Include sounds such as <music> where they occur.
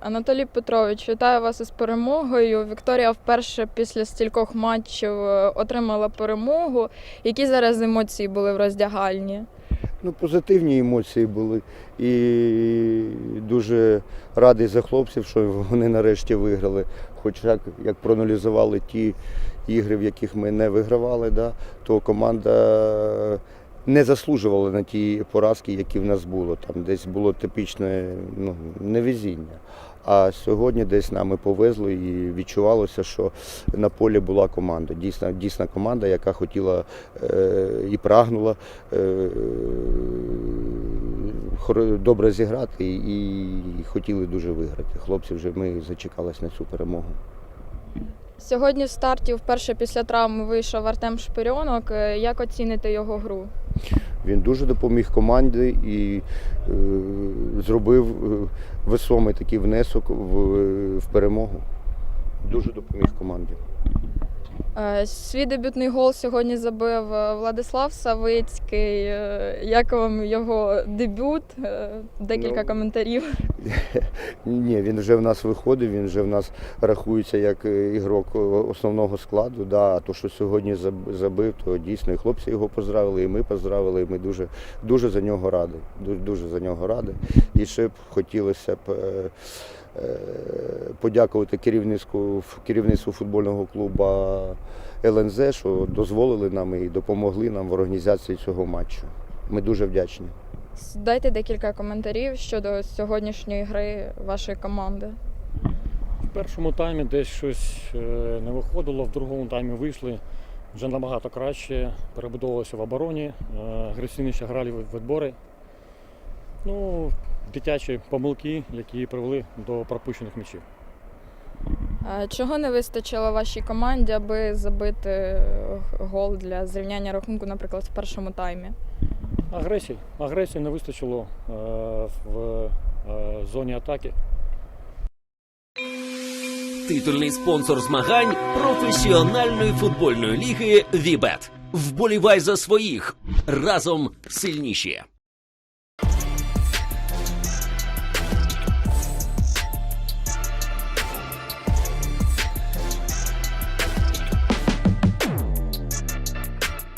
Анатолій Петрович, вітаю вас із перемогою. Вікторія вперше після стількох матчів е, отримала перемогу. Які зараз емоції були в роздягальні? Ну, позитивні емоції були. І дуже радий за хлопців, що вони нарешті виграли. Хоч як, як проаналізували ті ігри, в яких ми не вигравали, да, то команда не заслужувала на ті поразки, які в нас було. Там десь було типічне ну, невезіння. А сьогодні десь нами повезло і відчувалося, що на полі була команда. Дійсна, дійсна команда, яка хотіла е, і прагнула е, добре зіграти і, і хотіли дуже виграти. Хлопці вже ми зачекалися на цю перемогу. Сьогодні в старті вперше після травми вийшов Артем Шпирьонок. Е, Як оціните його гру? Він дуже допоміг команді і е, зробив е, весомий такий внесок в, в перемогу. Дуже допоміг команді. Е, Свій дебютний гол сьогодні забив е, Владислав Савицький. Е, Як вам його дебют? Декілька Ну, коментарів. <laughs> Ні, він вже в нас виходив, він вже в нас рахується як ігрок основного складу. Да. А то, що сьогодні заб- забив, то дійсно і хлопці його поздравили, і ми поздравили. І ми дуже, дуже за нього раді. Дуже, дуже за нього раді. І ще б хотілося б подякувати керівництву, керівництву футбольного клубу ЛНЗ, що дозволили нам і допомогли нам в організації цього матчу. Ми дуже вдячні. Дайте декілька коментарів щодо сьогоднішньої гри вашої команди. В першому таймі десь щось е, не виходило, в другому таймі вийшли вже набагато краще, перебудовувалися в обороні, е, агресивніше грали в відбори. Ну, дитячі помилки, які привели до пропущених м'ячів. Чого не вистачило вашій команді, аби забити е, гол для зрівняння рахунку, наприклад, в першому таймі? Агресії. Агресії не вистачило е, в е, зоні атаки. Титульний спонсор змагань професіональної футбольної ліги Вібет. Вболівай за своїх разом сильніші.